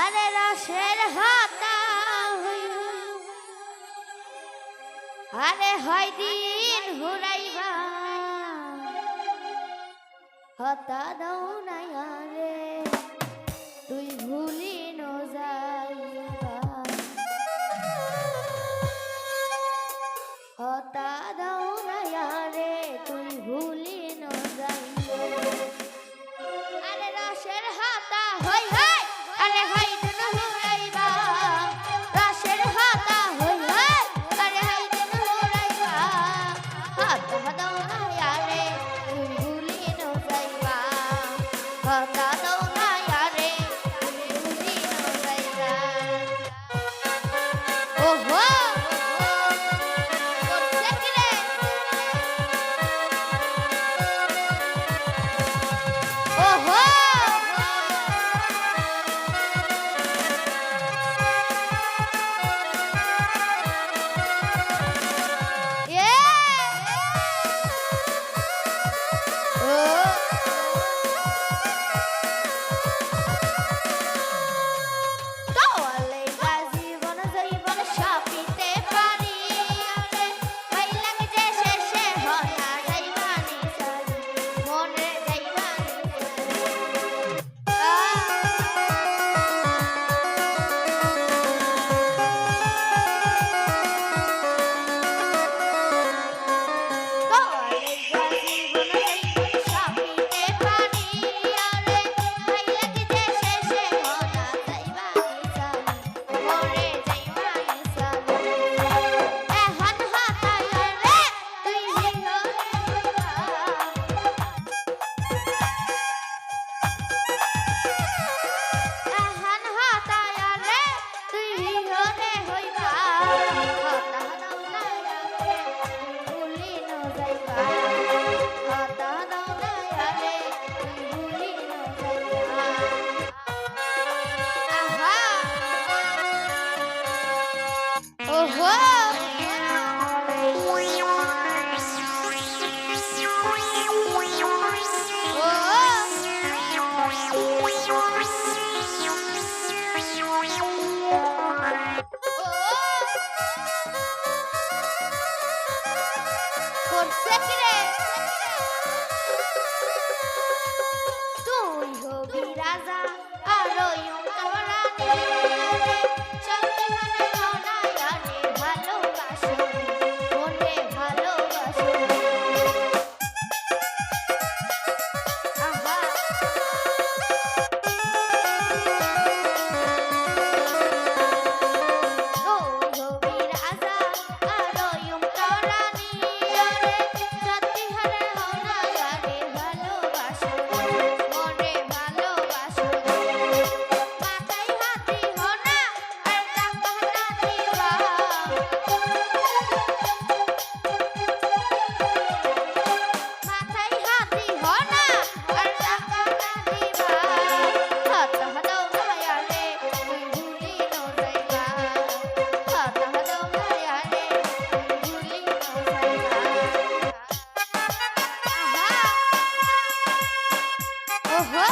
আরে রসের হাতা আরে হয় দিন হুরাইবা। হতা দাও নাই আরে তুই ভুলি Oh, consecutive. Oho!